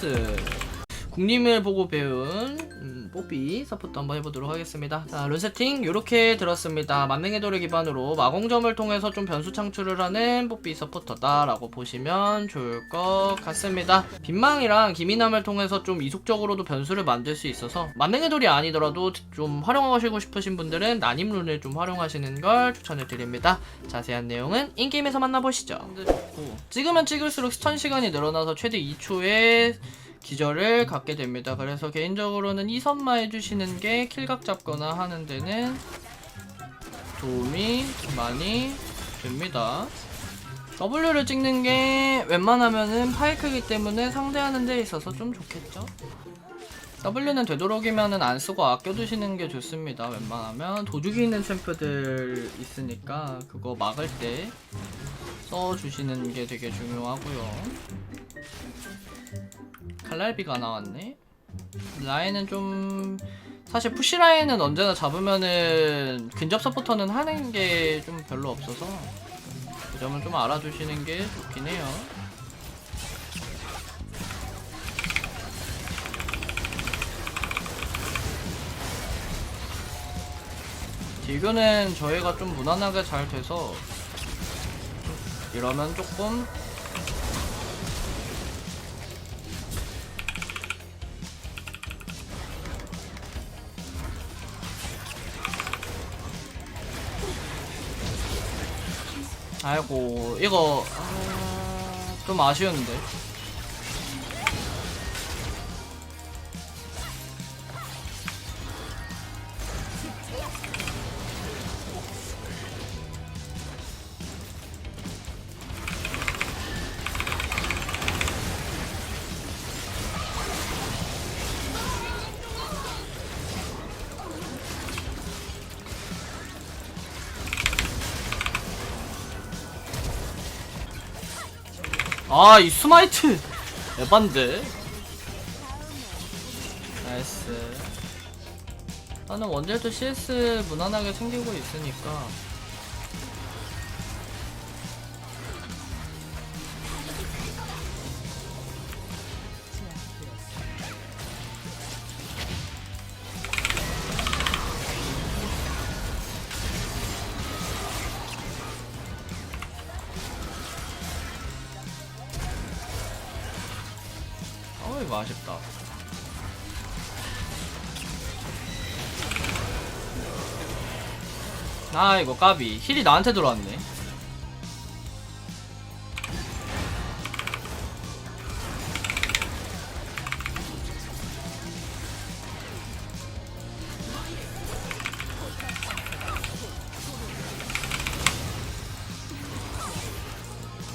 CS 국님을 보고 배운 음, 뽀삐 서포트 한번 해보도록 하겠습니다. 자 룬세팅 이렇게 들었습니다. 만능의 돌을 기반으로 마공점을 통해서 좀 변수 창출을 하는 뽀삐 서포터다 라고 보시면 좋을 것 같습니다. 빈망이랑 기미남을 통해서 좀 이속적으로도 변수를 만들 수 있어서 만능의 돌이 아니더라도 좀 활용하시고 싶으신 분들은 난임룬을 좀 활용하시는 걸 추천을 드립니다. 자세한 내용은 인게임에서 만나보시죠. 찍으면 찍을수록 스턴 시간이 늘어나서 최대 2초의 기절을 갖게 됩니다. 그래서 개인적으로는 이선마 해주시는 게 킬각 잡거나 하는 데는 도움이 많이 됩니다. W를 찍는 게 웬만하면은 파이크이기 때문에 상대하는 데 있어서 좀 좋겠죠? W는 되도록이면은 안 쓰고 아껴두시는 게 좋습니다. 웬만하면 도죽이 있는 챔프들 있으니까 그거 막을 때 써주시는 게 되게 중요하고요. 칼날비가 나왔네. 라인은 좀 사실 푸시 라인은 언제나 잡으면은 근접 서포터는 하는 게 좀 별로 없어서 그 점을 좀 알아주시는 게 좋긴 해요. 딜교는 저희가 좀 무난하게 잘 돼서 이러면 조금 아이고 이거 아, 좀 아쉬운데 아 이 스마이트. 에반데. 나이스. 나는 원딜도 CS 무난하게 챙기고 있으니까 거 아쉽다. 아 이거 까비. 힐이 나한테 들어왔네.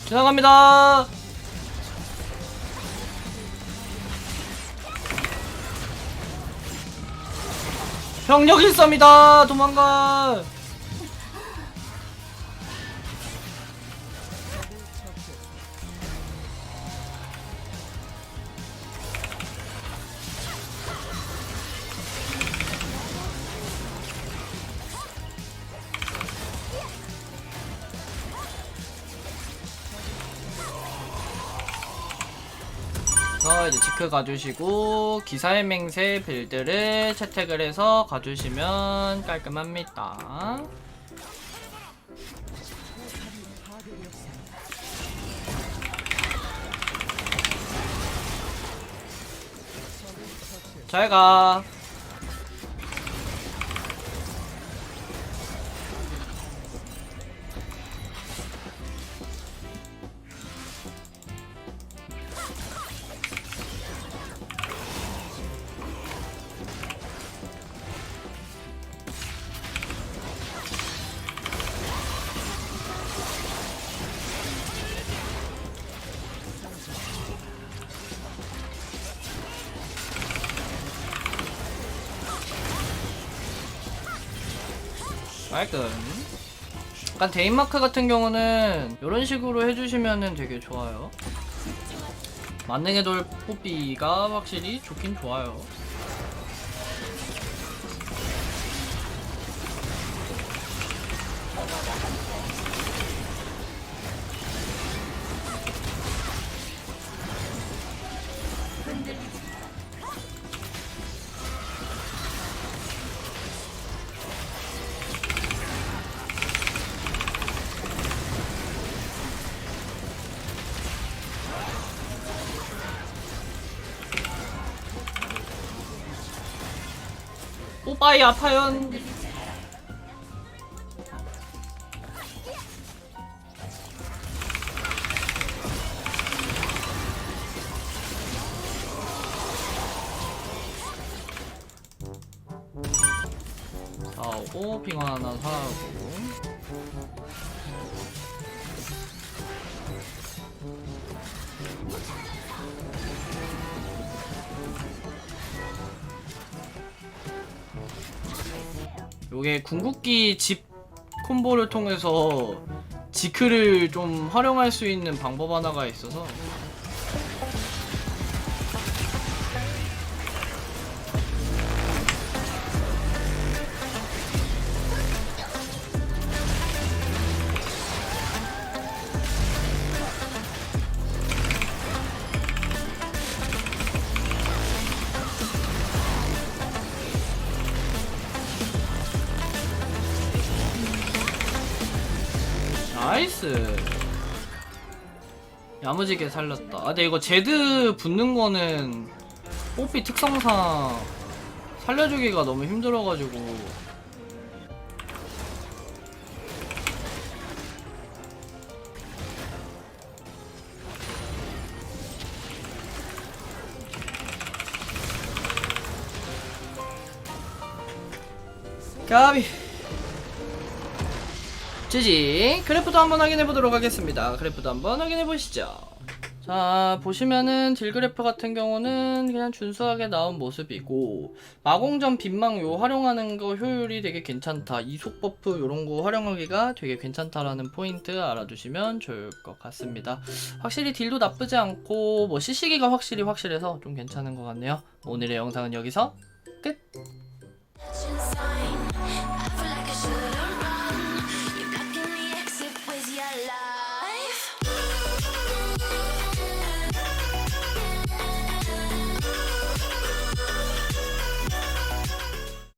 지나갑니다 병력 일섬이다. 도망가 이제 지크 가주시고 기사의 맹세 빌드를 채택을 해서 가주시면 깔끔합니다. 잘 가. 깔끔. 약간 데인마크 같은 경우는 이런 식으로 해주시면은 되게 좋아요. 만능의 돌 뽀삐가 확실히 좋긴 좋아요. 뽀빠이 아파요. 사오고 빙어 하나 사고 요게 궁극기 집 콤보를 통해서 지크를 좀 활용할 수 있는 방법 하나가 있어서 나이스. 야무지게 살렸다. 아 근데 이거 제드 붙는 거는 뽀삐 특성상 살려주기가 너무 힘들어가지고. 까비 지지 그래프도 한번 확인해 보도록 하겠습니다. 그래프도 한번 확인해 보시죠. 자 보시면은 딜 그래프 같은 경우는 그냥 준수하게 나온 모습이고 마공점 빈망 요 활용하는 거 효율이 되게 괜찮다. 이속 버프 요런 거 활용하기가 되게 괜찮다라는 포인트 알아두시면 좋을 것 같습니다. 확실히 딜도 나쁘지 않고 뭐 CC기가 확실히 확실해서 좀 괜찮은 것 같네요. 오늘의 영상은 여기서 끝